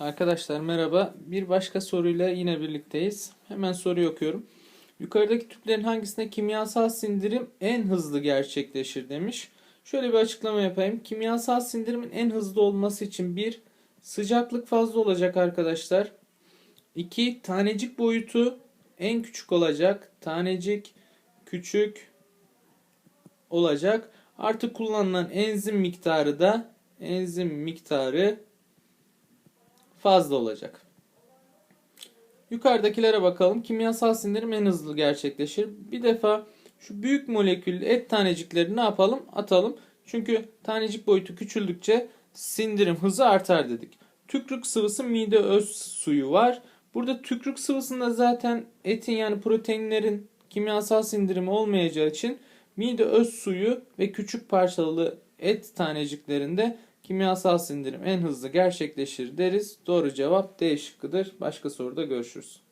Arkadaşlar merhaba. Bir başka soruyla yine birlikteyiz. Hemen soruyu okuyorum. Yukarıdaki tüplerin hangisinde kimyasal sindirim en hızlı gerçekleşir demiş. Şöyle bir açıklama yapayım. Kimyasal sindirimin en hızlı olması için bir sıcaklık fazla olacak arkadaşlar. İki tanecik boyutu en küçük olacak. Tanecik küçük olacak. Artı kullanılan enzim miktarı da enzim miktarı fazla olacak. Yukarıdakilere bakalım. Kimyasal sindirim en hızlı gerçekleşir. Bir defa şu büyük moleküllü et tanecikleri ne yapalım? Atalım. Çünkü tanecik boyutu küçüldükçe sindirim hızı artar dedik. Tükrük sıvısı mide öz suyu var. Burada tükrük sıvısında zaten etin yani proteinlerin kimyasal sindirimi olmayacağı için mide öz suyu ve küçük parçalı et taneciklerinde kimyasal sindirim en hızlı gerçekleşir deriz. Doğru cevap D şıkkıdır. Başka soruda görüşürüz.